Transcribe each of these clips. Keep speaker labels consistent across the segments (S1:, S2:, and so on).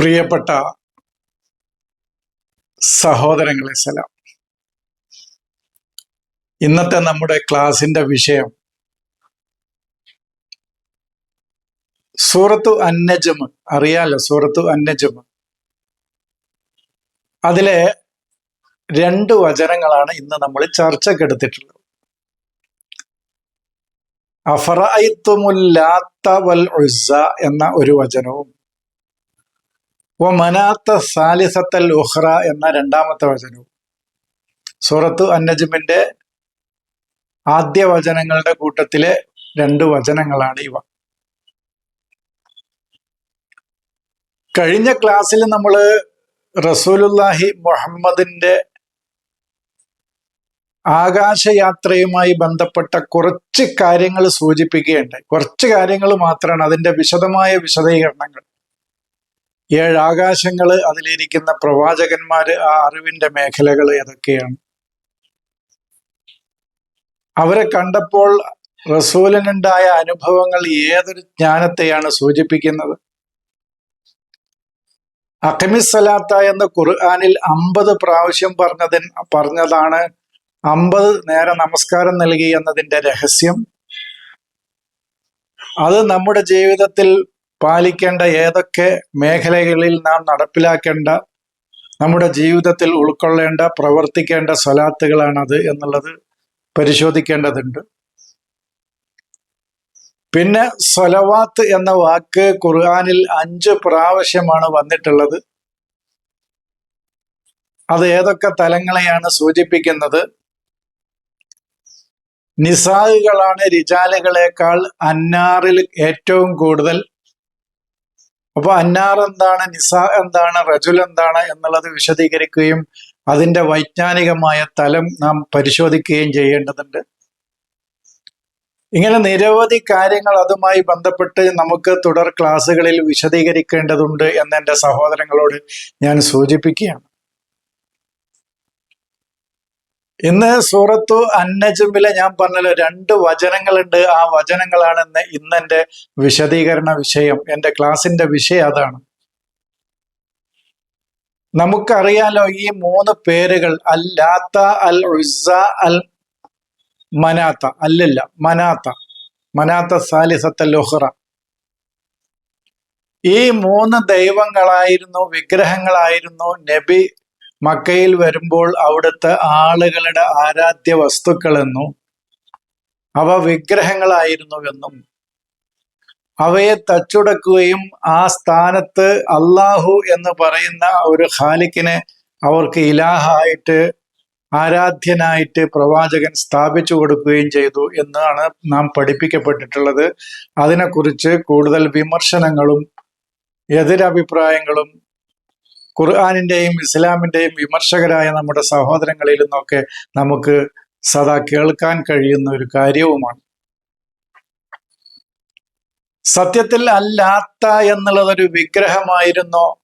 S1: പ്രിയപ്പെട്ട സഹോദരങ്ങളെ സലാം. ഇന്നത്തെ നമ്മുടെ ക്ലാസിന്റെ വിഷയം സൂറത്തു അന്നജമ്. അറിയാലോ സൂറത്തു അന്നജമ്? അതിലെ രണ്ട് വചനങ്ങളാണ് ഇന്ന് നമ്മൾ ചർച്ചക്കെടുത്തിട്ടുള്ളത് അഫറഅയ്തുമുല്ലാത്ത വൽ ഉസ്സ എന്ന ഒരു വചനവും വ മനാത്ത സാലിസത്തൽ ഉഹ്റ എന്ന രണ്ടാമത്തെ വചനവും. സൂറത്തു അന്നജുമിന്റെ ആദ്യ വചനങ്ങളുടെ കൂട്ടത്തിലെ രണ്ട് വചനങ്ങളാണ് ഇവ. കഴിഞ്ഞ ക്ലാസ്സിൽ നമ്മൾ റസൂലുല്ലാഹി മുഹമ്മദിന്റെ ആകാശയാത്രയുമായി ബന്ധപ്പെട്ട കുറച്ച് കാര്യങ്ങൾ സൂചിപ്പിക്കുകയുണ്ടായി. കുറച്ച് കാര്യങ്ങൾ മാത്രമാണ് അതിന്റെ വിശദമായ വിശദീകരണങ്ങൾ. ഏഴ് ആകാശങ്ങൾ അതിലിരിക്കുന്ന പ്രവാചകന്മാര് ആ അറിവിന്റെ മേഖലകൾ ഏതൊക്കെയാണ്? അവരെ കണ്ടപ്പോൾ റസൂലിനുണ്ടായ അനുഭവങ്ങൾ ഏതൊരു ജ്ഞാനത്തെയാണ് സൂചിപ്പിക്കുന്നത്? അഖമിസലാത്ത എന്ന ഖുർആാനിൽ അമ്പത് പ്രാവശ്യം പറഞ്ഞതിൻ പറഞ്ഞതാണ് അമ്പത് നേരെ നമസ്കാരം നൽകി എന്നതിന്റെ രഹസ്യം. അത് നമ്മുടെ ജീവിതത്തിൽ പാലിക്കേണ്ട ഏതൊക്കെ മേഖലകളിൽ നാം നടപ്പിലാക്കേണ്ട നമ്മുടെ ജീവിതത്തിൽ ഉൾക്കൊള്ളേണ്ട പ്രവർത്തിക്കേണ്ട സ്വലാത്തുകളാണത് എന്നുള്ളത് പരിശോധിക്കേണ്ടതുണ്ട്. പിന്നെ സ്വലവാത്ത് എന്ന വാക്ക് ഖുർആാനിൽ അഞ്ച് പ്രാവശ്യമാണ് വന്നിട്ടുള്ളത്. അത് ഏതൊക്കെ തലങ്ങളെയാണ് സൂചിപ്പിക്കുന്നത്? നിസാഹുകളാണ് റിജാലുകളെക്കാൾ അന്നാറിൽ ഏറ്റവും കൂടുതൽ അപ്പൊ അന്നാർ എന്താണ് നിസ എന്താണ് റജുൽ എന്താണ് എന്നുള്ളത് വിശദീകരിക്കുകയും അതിന്റെ വൈജ്ഞാനികമായ തലം നാം പരിശോധിക്കുകയും ചെയ്യേണ്ടതുണ്ട്. ഇങ്ങനെ നിരവധി കാര്യങ്ങൾ അതുമായി ബന്ധപ്പെട്ട് നമുക്ക് തുടർ ക്ലാസ്സുകളിൽ വിശദീകരിക്കേണ്ടതുണ്ട് എന്ന് എന്റെ സഹോദരങ്ങളോട് ഞാൻ സൂചിപ്പിക്കുകയാണ്. ഇന്ന് സൂറത്തു അന്നജുമിലെ ഞാൻ പറഞ്ഞല്ലോ രണ്ട് വചനങ്ങളുണ്ട്. ആ വചനങ്ങളാണ് ഇന്ന് ഇന്നെന്റെ വിശദീകരണ വിഷയം. എന്റെ ക്ലാസിന്റെ വിഷയം അതാണ്. നമുക്കറിയാലോ ഈ മൂന്ന് പേരുകൾ അല്ലാത്ത അൽ ഉസ അൽ മനാത്ത. അല്ലല്ല മനാത്ത. മനാത്ത സാലിസത്ത ലൊഹ്റ ഈ മൂന്ന് ദൈവങ്ങളായിരുന്നു വിഗ്രഹങ്ങളായിരുന്നു നബി മക്കയിൽ വരുമ്പോൾ അവിടുത്തെ ആളുകളുടെ ആരാധ്യ വസ്തുക്കളെന്നും അവ വിഗ്രഹങ്ങളായിരുന്നുവെന്നും അവയെ തച്ചുടക്കുകയും ആ സ്ഥാനത്ത് അള്ളാഹു എന്ന് പറയുന്ന ഒരു ഖാലിക്കിനെ അവർക്ക് ഇലാഹായിട്ട് ആരാധ്യനായിട്ട് പ്രവാചകൻ സ്ഥാപിച്ചു കൊടുക്കുകയും ചെയ്തു എന്നാണ് നാം പഠിപ്പിക്കപ്പെട്ടിട്ടുള്ളത്. അതിനെക്കുറിച്ച് കൂടുതൽ വിമർശനങ്ങളും എതിരഭിപ്രായങ്ങളും ഖുർആാനിന്റെയും ഇസ്ലാമിന്റെയും വിമർശകരായ നമ്മുടെ സഹോദരങ്ങളിൽ നിന്നൊക്കെ നമുക്ക് സദാ കേൾക്കാൻ കഴിയുന്ന ഒരു കാര്യവുമാണ്. സത്യത്തിൽ അല്ലാത്ത എന്നുള്ളതൊരു വിഗ്രഹമായിരുന്നോ?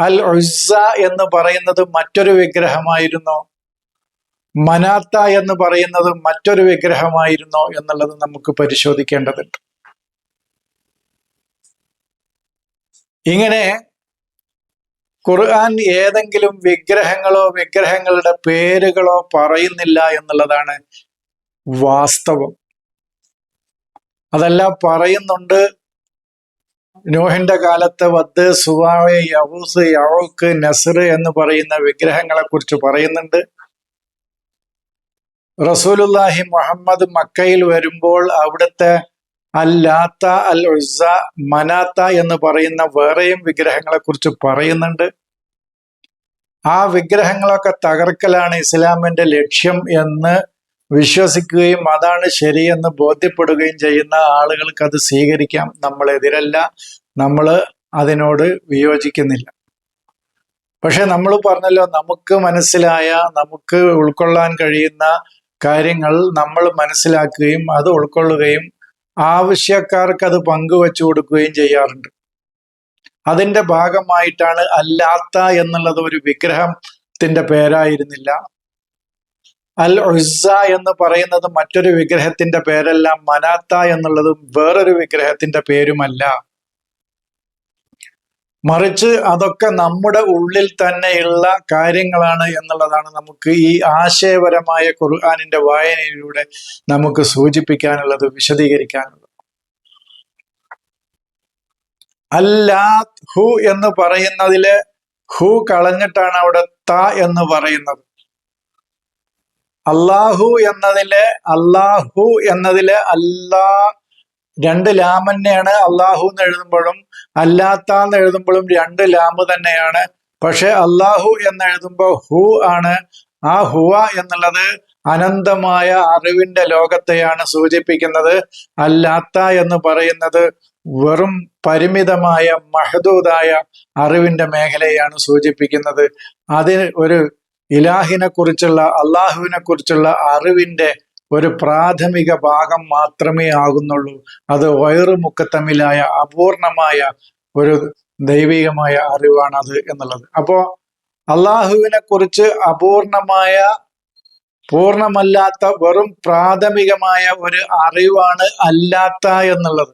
S1: അൽ ഉസ്സ എന്ന് പറയുന്നത് മറ്റൊരു വിഗ്രഹമായിരുന്നോ? മനാത്ത എന്ന് പറയുന്നത് മറ്റൊരു വിഗ്രഹമായിരുന്നോ എന്നുള്ളത് നമുക്ക് പരിശോധിക്കേണ്ടതുണ്ട്. ഇങ്ങനെ ഖുർആൻ ഏതെങ്കിലും വിഗ്രഹങ്ങളോ വിഗ്രഹങ്ങളുടെ പേരുകളോ പറയുന്നില്ല എന്നുള്ളതാണ് വാസ്തവം. അതെല്ലാം പറയുന്നുണ്ട്. നോഹിന്റെ കാലത്ത് വദ് സുവാവെ യഹൂസ് യഹോക്ക് നസർ എന്ന് പറയുന്ന വിഗ്രഹങ്ങളെ കുറിച്ച് പറയുന്നുണ്ട്. റസൂലുല്ലാഹി മുഹമ്മദ് മക്കയിൽ വരുമ്പോൾ അവിടുത്തെ അല്ലാത്ത അൽ ഉസ മനാത്ത എന്ന് പറയുന്ന വേറെയും വിഗ്രഹങ്ങളെ കുറിച്ച് പറയുന്നുണ്ട്. ആ വിഗ്രഹങ്ങളൊക്കെ തകർക്കലാണ് ഇസ്ലാമിന്റെ ലക്ഷ്യം എന്ന് വിശ്വസിക്കുകയും അതാണ് ശരിയെന്ന് ബോധ്യപ്പെടുകയും ചെയ്യുന്ന ആളുകൾക്ക് അത് സ്വീകരിക്കാം. നമ്മൾ എതിരല്ല. നമ്മൾ അതിനോട് വിയോജിക്കുന്നില്ല. പക്ഷെ നമ്മൾ പറഞ്ഞല്ലോ നമുക്ക് മനസ്സിലായ നമുക്ക് ഉൾക്കൊള്ളാൻ കഴിയുന്ന കാര്യങ്ങൾ നമ്മൾ മനസ്സിലാക്കുകയും അത് ഉൾക്കൊള്ളുകയും ആവശ്യക്കാർക്ക് അത് പങ്കുവെച്ചു കൊടുക്കുകയും ചെയ്യാറുണ്ട്. അതിന്റെ ഭാഗമായിട്ടാണ് അല്ലാത്ത എന്നുള്ളത് ഒരു വിഗ്രഹത്തിന്റെ പേരായിരുന്നില്ല. അൽ ഉസ്സ എന്ന് പറയുന്നത് മറ്റൊരു വിഗ്രഹത്തിന്റെ പേരല്ല മനാത്ത എന്നുള്ളതും വേറൊരു വിഗ്രഹത്തിന്റെ പേരുമല്ല. മറിച്ച് അതൊക്കെ നമ്മുടെ ഉള്ളിൽ തന്നെയുള്ള കാര്യങ്ങളാണ് എന്നുള്ളതാണ് നമുക്ക് ഈ ആശയപരമായ ഖുർആാനിന്റെ വായനയിലൂടെ നമുക്ക് സൂചിപ്പിക്കാനുള്ളത് വിശദീകരിക്കാനുള്ളത്. അല്ലാ ഹു എന്ന് പറയുന്നതിൽ ഹു കളഞ്ഞിട്ടാണ് അവിടെ ത എന്ന് പറയുന്നത്. അള്ളാഹു എന്നതിലെ അള്ളാഹു എന്നതിലെ അല്ലാ രണ്ട് ലാം തന്നെയാണ് അള്ളാഹു എന്ന് എഴുതുമ്പോഴും അല്ലാത്ത എന്ന് എഴുതുമ്പോഴും രണ്ട് ലാമ് തന്നെയാണ്. പക്ഷെ അള്ളാഹു എന്ന് എഴുതുമ്പോൾ ഹു ആണ്. ആ ഹുവ എന്നുള്ളത് അനന്തമായ അറിവിന്റെ ലോകത്തെയാണ് സൂചിപ്പിക്കുന്നത്. അല്ലാത്ത എന്ന് പറയുന്നത് വെറും പരിമിതമായ മഹദൂതായ അറിവിന്റെ മേഖലയാണ് സൂചിപ്പിക്കുന്നത്. അതിന് ഒരു ഇലാഹിനെ കുറിച്ചുള്ള അള്ളാഹുവിനെ കുറിച്ചുള്ള അറിവിന്റെ ഒരു പ്രാഥമിക ഭാഗം മാത്രമേ ആകുന്നുള്ളൂ. അത് വയറുമുക്കത്തമ്മിലായ അപൂർണമായ ഒരു ദൈവികമായ അറിവാണ് അത് എന്നുള്ളത്. അപ്പോ അള്ളാഹുവിനെ കുറിച്ച് അപൂർണമായ പൂർണമല്ലാത്ത വെറും പ്രാഥമികമായ ഒരു അറിവാണ് അല്ലാത്ത എന്നുള്ളത്.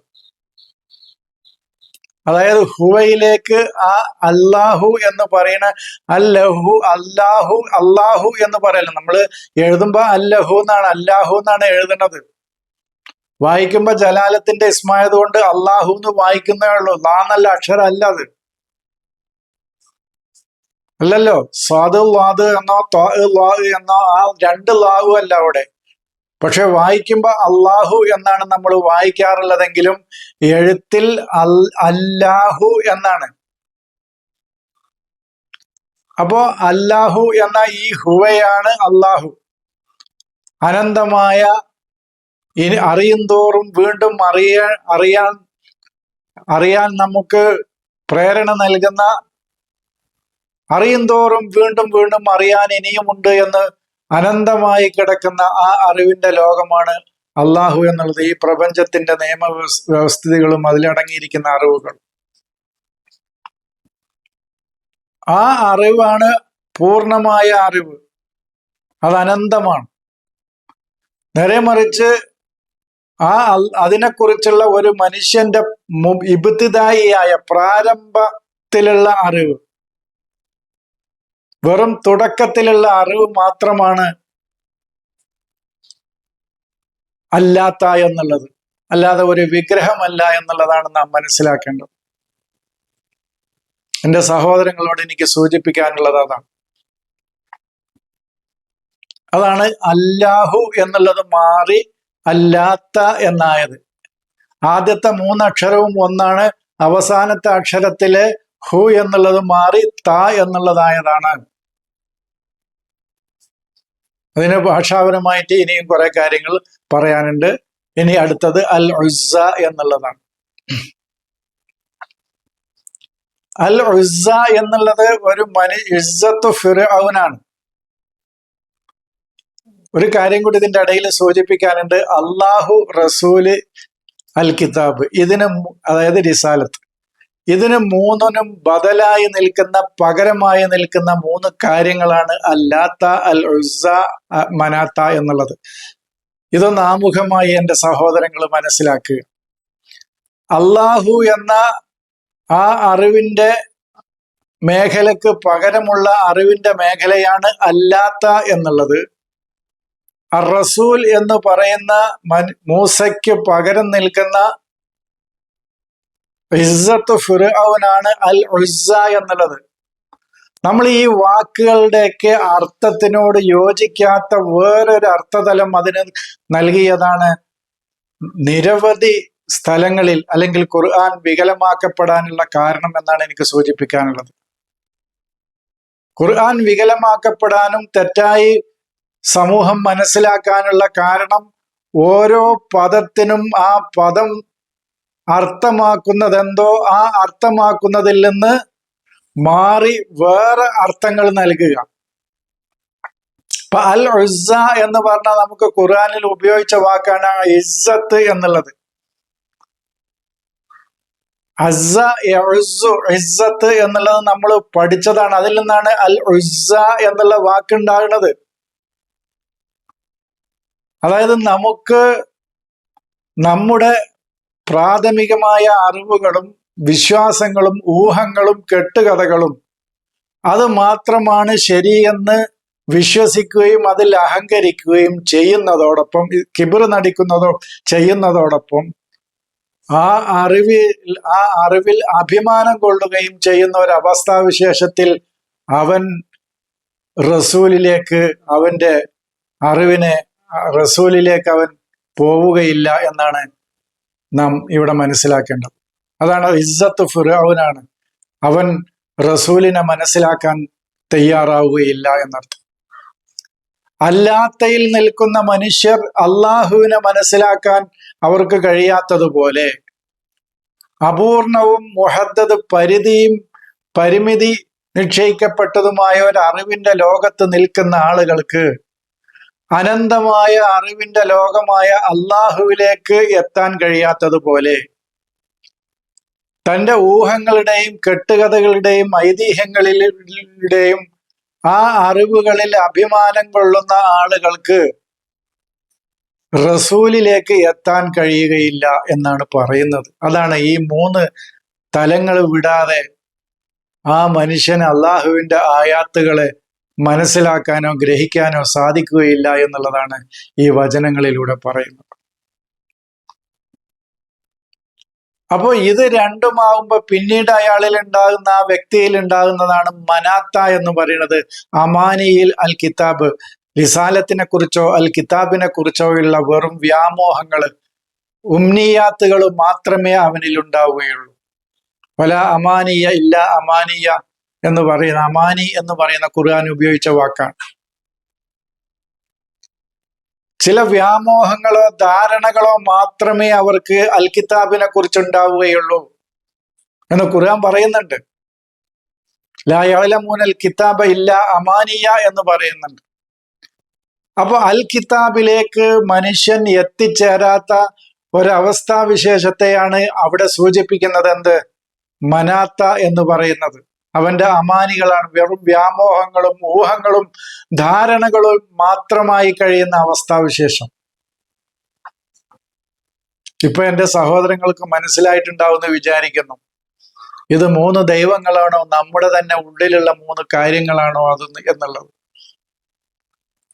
S1: അതായത് ഹുവയിലേക്ക് ആ അല്ലാഹു എന്ന് പറയുന്ന അല്ലഹു അല്ലാഹു അല്ലാഹു എന്ന് പറയല്ലോ? നമ്മൾ എഴുതുമ്പോ അല്ലഹു എന്നാണ് അല്ലാഹു എന്നാണ് എഴുതുന്നത് വായിക്കുമ്പോ ജലാലത്തിന്റെ ഇസ്മായത് കൊണ്ട് അള്ളാഹു എന്ന് വായിക്കുന്നേ ഉള്ളൂ. ലാ നല്ല അക്ഷരം അല്ല അത്. അല്ലല്ലോ? സ്വാദ് വാദ് എന്നോ എന്നോ ആ രണ്ട് ലാഹു അല്ല അവിടെ. പക്ഷെ വായിക്കുമ്പോൾ അള്ളാഹു എന്നാണ് നമ്മൾ വായിക്കാറുള്ളതെങ്കിലും എഴുത്തിൽ അൽ അല്ലാഹു എന്നാണ്. അപ്പോ അല്ലാഹു എന്ന ഈ ഹുവയാണ് അള്ളാഹു അനന്തമായ ഇനി അറിയുന്തോറും വീണ്ടും അറിയ അറിയാൻ അറിയാൻ നമുക്ക് പ്രേരണ നൽകുന്ന അറിയുന്തോറും വീണ്ടും വീണ്ടും അറിയാൻ ഇനിയുമുണ്ട് എന്ന് അനന്തമായി കിടക്കുന്ന ആ അറിവിന്റെ ലോകമാണ് അള്ളാഹു എന്നുള്ളത്. ഈ പ്രപഞ്ചത്തിന്റെ നിയമ വ്യവസ്ഥിതികളും അതിലടങ്ങിയിരിക്കുന്ന അറിവുകൾ. ആ അറിവാണ് പൂർണമായ അറിവ്. അത് അനന്തമാണ്. നേരെ മറിച്ച് ആ അതിനെക്കുറിച്ചുള്ള ഒരു മനുഷ്യന്റെ ഇബുത്തിദായിയായ പ്രാരംഭത്തിലുള്ള അറിവ്. വെറും തുടക്കത്തിലുള്ള അറിവ് മാത്രമാണ് അല്ലാത്ത എന്നുള്ളത്. അല്ലാതെ ഒരു വിഗ്രഹമല്ല എന്നുള്ളതാണ് നാം മനസ്സിലാക്കേണ്ടത്. എന്റെ സഹോദരങ്ങളോട് എനിക്ക് സൂചിപ്പിക്കാനുള്ളത് അതാണ്. അതാണ് അല്ലാഹു എന്നുള്ളത് മാറി അല്ലാത്ത എന്നായത്. ആദ്യത്തെ മൂന്നക്ഷരവും ഒന്നാണ് അവസാനത്തെ അക്ഷരത്തിലെ ഹു എന്നുള്ളത് മാറി ത എന്നുള്ളതായതാണ്. അതിന് ഭാഷാപരമായിട്ട് ഇനിയും കുറെ കാര്യങ്ങൾ പറയാനുണ്ട്. ഇനി അടുത്തത് അൽ ഉസ എന്നുള്ളതാണ്. അൽ ഉസ എന്നുള്ളത് ഒരു മനി ഇസ്സത്ത് ഫിറൌനാണ് ഒരു കാര്യം കൂടി ഇതിന്റെ ഇടയിൽ സൂചിപ്പിക്കാനുണ്ട്. അള്ളാഹു റസൂൽ അൽ കിതാബ്. ഇതിന് അതായത് റിസാലത്ത്. ഇതിന് മൂന്നിനും ബദലായി നിൽക്കുന്ന പകരമായി നിൽക്കുന്ന മൂന്ന് കാര്യങ്ങളാണ് അല്ലാത്ത അൽ ഉസ മനാത്ത എന്നുള്ളത്. ഇതൊന്ന് ആമുഖമായി എന്റെ സഹോദരങ്ങൾ മനസ്സിലാക്കുക അള്ളാഹു എന്ന ആ അറിവിന്റെ മേഖലക്ക് പകരമുള്ള അറിവിന്റെ മേഖലയാണ് അല്ലാത്ത എന്നുള്ളത്. റസൂൽ എന്ന് പറയുന്ന മൂസയ്ക്ക് പകരം നിൽക്കുന്ന ഇസ്സത്ത് ഫിറൌനാണ് അൽ ഉസ്സ എന്നുള്ളത്. നമ്മൾ ഈ വാക്കുകളുടെയൊക്കെ അർത്ഥത്തിനോട് യോജിക്കാത്ത വേറൊരു അർത്ഥതലം അതിന് നൽകിയതാണ് നിരവധി സ്ഥലങ്ങളിൽ അല്ലെങ്കിൽ ഖുർആൻ വികലമാക്കപ്പെടാനുള്ള കാരണം എന്നാണ് എനിക്ക് സൂചിപ്പിക്കാനുള്ളത്. ഖുർആൻ വികലമാക്കപ്പെടാനും തെറ്റായി സമൂഹം മനസ്സിലാക്കാനുള്ള കാരണം ഓരോ പദത്തിനും ആ പദം അർത്ഥമാക്കുന്നതെന്തോ ആ അർത്ഥമാക്കുന്നതിൽ നിന്ന് മാറി വേറെ അർത്ഥങ്ങൾ നൽകുക. അൽ ഉസ എന്ന് പറഞ്ഞാൽ നമുക്ക് ഖുറാനിൽ ഉപയോഗിച്ച വാക്കാണ് ഇസ്സത്ത് എന്നുള്ളത്. ഇസ്സത്ത് എന്നുള്ളത് നമ്മൾ പഠിച്ചതാണ്. അതിൽ നിന്നാണ് അൽ ഉസ എന്നുള്ള വാക്കുണ്ടാകുന്നത് അതായത് നമുക്ക് നമ്മുടെ പ്രാഥമികമായ അറിവുകളും വിശ്വാസങ്ങളും ഊഹങ്ങളും കെട്ടുകഥകളും അത് മാത്രമാണ് ശരിയെന്ന് വിശ്വസിക്കുകയും അതിൽ അഹങ്കരിക്കുകയും ചെയ്യുന്നതോടൊപ്പം കിബിർ നടിക്കുന്നതോ ചെയ്യുന്നതോടൊപ്പം ആ അറിവിൽ ആ അറിവിൽ അഭിമാനം കൊള്ളുകയും ചെയ്യുന്ന ഒരു അവസ്ഥാവിശേഷത്തിൽ അവൻ റസൂലിലേക്ക് അവന്റെ അറിവിനെ റസൂലിലേക്ക് അവൻ പോവുകയില്ല എന്നാണ് നാം ഇവിടെ മനസ്സിലാക്കേണ്ടത്. അതാണ് ഇസ്സത്ത് ഫിറൌനാണ് അവൻ റസൂലിനെ മനസ്സിലാക്കാൻ തയ്യാറാവുകയില്ല എന്നർത്ഥം. അല്ലാത്തയിൽ നിൽക്കുന്ന മനുഷ്യർ അള്ളാഹുവിനെ മനസ്സിലാക്കാൻ അവർക്ക് കഴിയാത്തതുപോലെ അപൂർണവും മുഹദ്ദത് പരിധിയും പരിമിതി നിശ്ചയിക്കപ്പെട്ടതുമായ ഒരു അറിവിന്റെ ലോകത്ത് നിൽക്കുന്ന ആളുകൾക്ക് അനന്തമായ അറിവിന്റെ ലോകമായ അള്ളാഹുവിലേക്ക് എത്താൻ കഴിയാത്തതുപോലെ തന്റെ ഊഹങ്ങളുടെയും കെട്ടുകഥകളുടെയും ഐതിഹ്യങ്ങളിലൂടെയും ആ അറിവുകളിൽ അഭിമാനം കൊള്ളുന്ന ആളുകൾക്ക് റസൂലിലേക്ക് എത്താൻ കഴിയുകയില്ല എന്നാണ് പറയുന്നത്. അതാണ് ഈ മൂന്ന് തലങ്ങൾ വിടാതെ ആ മനുഷ്യൻ അള്ളാഹുവിന്റെ ആയാത്തുകളെ മനസ്സിലാക്കാനോ ഗ്രഹിക്കാനോ സാധിക്കുകയില്ല എന്നുള്ളതാണ് ഈ വചനങ്ങളിലൂടെ പറയുന്നത്. അപ്പോൾ ഇത് രണ്ടുമാകുമ്പോ പിന്നീട് അയാളിൽ ഉണ്ടാകുന്ന ആ വ്യക്തിയിൽ ഉണ്ടാകുന്നതാണ് മനാത്ത എന്ന് പറയുന്നത് അമാനിയിൽ അൽ കിതാബ് റിസാലത്തിനെ കുറിച്ചോ അൽ കിതാബിനെ കുറിച്ചോ ഉള്ള വെറും വ്യാമോഹങ്ങൾ ഉംനിയാത്തുകൾ മാത്രമേ അവനിൽ ഉണ്ടാവുകയുള്ളൂ പല അമാനിയ ഇല്ല അമാനിയ എന്ന് പറയുന്ന അമാനി എന്ന് പറയുന്ന ഖുർആൻ ഉപയോഗിച്ച വാക്കാണ്. ചില വ്യാമോഹങ്ങളോ ധാരണകളോ മാത്രമേ അവർക്ക് അൽ കിതാബിനെ കുറിച്ചുണ്ടാവുകയുള്ളൂ എന്ന് ഖുർആൻ പറയുന്നുണ്ട്. ലായാലമൂനൽ കിതാബ ഇല്ല അമാനിയ എന്ന് പറയുന്നുണ്ട്. അപ്പൊ അൽ കിതാബിലേക്ക് മനുഷ്യൻ എത്തിച്ചേരാത്ത ഒരവസ്ഥാവിശേഷത്തെയാണ് അവിടെ സൂചിപ്പിക്കുന്നത് എന്ത്? മനാത്ത എന്ന് പറയുന്നത്. അവന്റെ അമാനികളാണ്. വെറും വ്യാമോഹങ്ങളും ഊഹങ്ങളും ധാരണകളും മാത്രമായി കഴിയുന്ന അവസ്ഥാവിശേഷം. ഇപ്പൊ എന്റെ സഹോദരങ്ങൾക്ക് മനസ്സിലായിട്ടുണ്ടാവുമെന്ന് വിചാരിക്കുന്നു. ഇത് മൂന്ന് ദൈവങ്ങളാണോ? നമ്മുടെ തന്നെ ഉള്ളിലുള്ള മൂന്ന് കാര്യങ്ങളാണോ അത് എന്നുള്ളത്.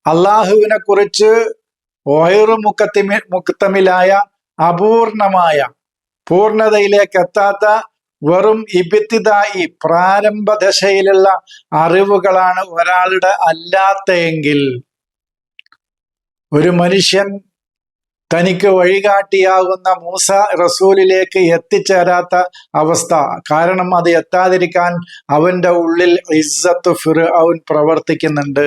S1: അള്ളാഹുവിനെ കുറിച്ച് ഓയറു മുക്കത്തിമി മുക്തമിലായ അപൂർണമായ പൂർണതയിലേക്ക് എത്താത്ത വെറും ഇബിത്തിതായി പ്രാരംഭ ദശയിലുള്ള അറിവുകളാണ് ഒരാളുടെ അല്ലാത്തയെങ്കിൽ ഒരു മനുഷ്യൻ തനിക്ക് വഴികാട്ടിയാകുന്ന മൂസ റസൂലിലേക്ക് എത്തിച്ചേരാത്ത അവസ്ഥ. കാരണം അത് എത്താതിരിക്കാൻ അവന്റെ ഉള്ളിൽ ഇസ്സത്ത് ഫിർ അവൻ പ്രവർത്തിക്കുന്നുണ്ട്.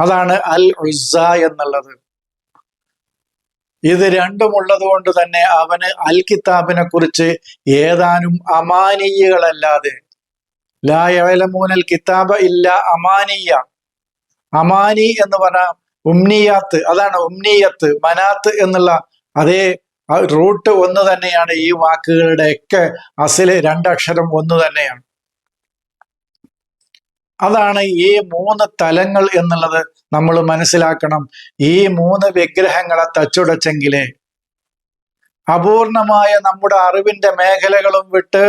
S1: അതാണ് അൽ ഉസ്സ എന്നുള്ളത്. ഇത് രണ്ടുമുള്ളത് കൊണ്ട് തന്നെ അവന് അൽ കിതാബിനെ കുറിച്ച് ഏതാനും അമാനീയകളല്ലാതെ. ലായലമൂനൽ കിതാബ ഇല്ല അമാനീയ. അമാനി എന്ന് പറഞ്ഞ ഉംനിയാത്ത്. അതാണ് ഉംനിയത്ത് മനാത്ത് എന്നുള്ള അതേ റൂട്ട് ഒന്ന് തന്നെയാണ് ഈ വാക്കുകളുടെ ഒക്കെ അസിൽ രണ്ടക്ഷരം ഒന്ന് തന്നെയാണ്. അതാണ് ഈ മൂന്ന് തലങ്ങൾ എന്നുള്ളത് നമ്മൾ മനസ്സിലാക്കണം. ഈ മൂന്ന് വിഗ്രഹങ്ങളെ തച്ചുടച്ചെങ്കിലേ അപൂർണമായ നമ്മുടെ അറിവിന്റെ മേഖലകളും വിട്ട്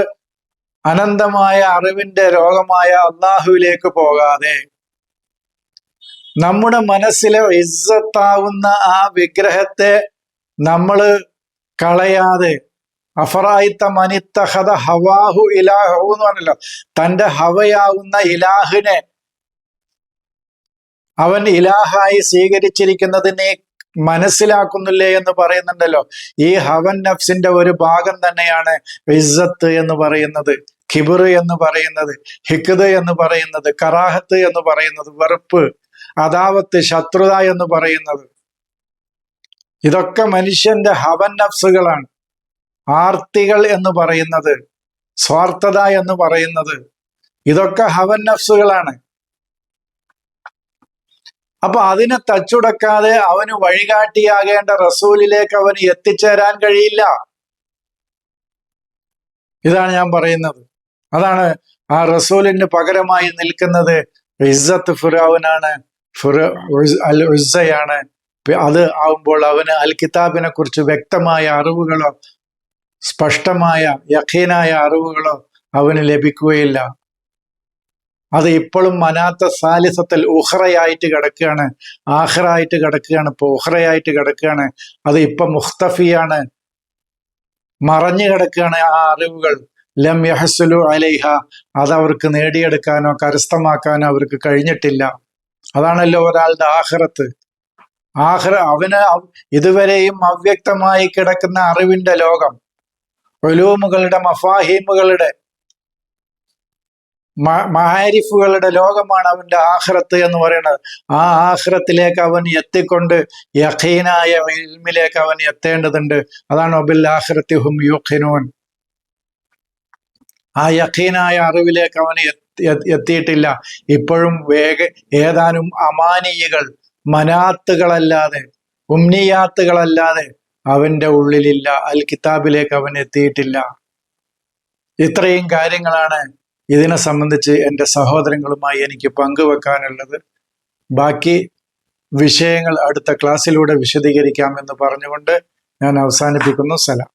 S1: അനന്തമായ അറിവിന്റെ രോഗമായ അള്ളാഹുവിലേക്ക് പോകാതെ നമ്മുടെ മനസ്സിലെ ഇസ്സത്താവുന്ന ആ വിഗ്രഹത്തെ നമ്മൾ കളയാതെ അഫറായിത്ത ഹവാഹു ഇലാഹു എന്ന് പറഞ്ഞല്ലോ. തന്റെ ഹവയാവുന്ന ഇലാഹിനെ അവൻ ഇലാഹായി സ്വീകരിച്ചിരിക്കുന്നതിനെ മനസ്സിലാക്കുന്നില്ലേ എന്ന് പറയുന്നുണ്ടല്ലോ. ഈ ഹവൻ നഫ്സിന്റെ ഒരു ഭാഗം തന്നെയാണ് ഇസ്സത്ത് എന്ന് പറയുന്നത് ഖിബർ എന്ന് പറയുന്നത് ഹിക്കത് എന്ന് പറയുന്നത് കറാഹത്ത് എന്ന് പറയുന്നത് വെറുപ്പ് അദാവത്ത് ശത്രുത എന്ന് പറയുന്നത്. ഇതൊക്കെ മനുഷ്യന്റെ ഹവൻ നഫ്സുകളാണ്. ആർത്തികൾ എന്ന് പറയുന്നത് സ്വാർത്ഥത എന്ന് പറയുന്നത്. ഇതൊക്കെ ഹവൻ നഫ്സുകളാണ്. അപ്പൊ അതിനെ തച്ചുടക്കാതെ അവന് വഴികാട്ടിയാകേണ്ട റസൂലിലേക്ക് അവന് എത്തിച്ചേരാൻ കഴിയില്ല. ഇതാണ് ഞാൻ പറയുന്നത്. അതാണ് ആ റസൂലിന് പകരമായി നിൽക്കുന്നത് ഇസ്സത്ത് ഫിറാവുനാണ് ഫുറ അൽ ഉസയാണ് അത് ആവുമ്പോൾ അവന് അൽ കിതാബിനെ കുറിച്ച് വ്യക്തമായ അറിവുകളോ സ്പഷ്ടമായ യഖീനായ അറിവുകളോ അവന് ലഭിക്കുകയില്ല. അത് ഇപ്പോഴും മനാത്ത സാലിസത്തിൽ ഉഹ്റയായിട്ട് കിടക്കുകയാണ്. ആഹ്റായിട്ട് കിടക്കുകയാണ്. ഇപ്പൊ ഉഹ്റയായിട്ട് കിടക്കുകയാണ്. അത് ഇപ്പൊ മുഖ്തഫിയാണ്. മറഞ്ഞു കിടക്കുകയാണ് ആ അറിവുകൾ. ലം യഹസുലു അലൈഹ. അത് അവർക്ക് നേടിയെടുക്കാനോ കരസ്ഥമാക്കാനോ അവർക്ക് കഴിഞ്ഞിട്ടില്ല. അതാണല്ലോ ഒരാളുടെ ആഹ്റത്ത്. ആഹ്റ അവന് ഇതുവരെയും അവ്യക്തമായി കിടക്കുന്ന അറിവിന്റെ ലോകം. ഒലൂമുകളുടെ മഫാഹീമുകളുടെ മഹാരിഫുകളുടെ ലോകമാണ് അവന്റെ ആഹ്റത്ത് എന്ന് പറയുന്നത്. ആ ആഹ്റത്തിലേക്ക് അവൻ എത്തിക്കൊണ്ട് യഖീനായ ഇൽമിലേക്ക് അവൻ എത്തേണ്ടതുണ്ട്. അതാണ് ഒബിൽ ആഹ്റത്തി ഹും യുഖിനൂൻ. ആ യഖീനായ അറിവിലേക്ക് എത്തി- എത്തിയിട്ടില്ല. ഇപ്പോഴും വേഗ ഏതാനും അമാനിയകൾ മനാത്തുകളല്ലാതെ ഉമ്നിയാത്തുകളല്ലാതെ അവന്റെ ഉള്ളിലില്ല അൽ കിതാബിലേക്ക് അവൻ എത്തിയിട്ടില്ല. ഇത്രയും കാര്യങ്ങളാണ് ഇതിനെ സംബന്ധിച്ച് എന്റെ സഹോദരങ്ങളുമായി എനിക്ക് പങ്കുവെക്കാനുള്ളത്. ബാക്കി വിഷയങ്ങൾ അടുത്ത ക്ലാസ്സിലൂടെ വിശദീകരിക്കാമെന്ന് പറഞ്ഞുകൊണ്ട് ഞാൻ അവസാനിപ്പിക്കുന്നു. സലാം.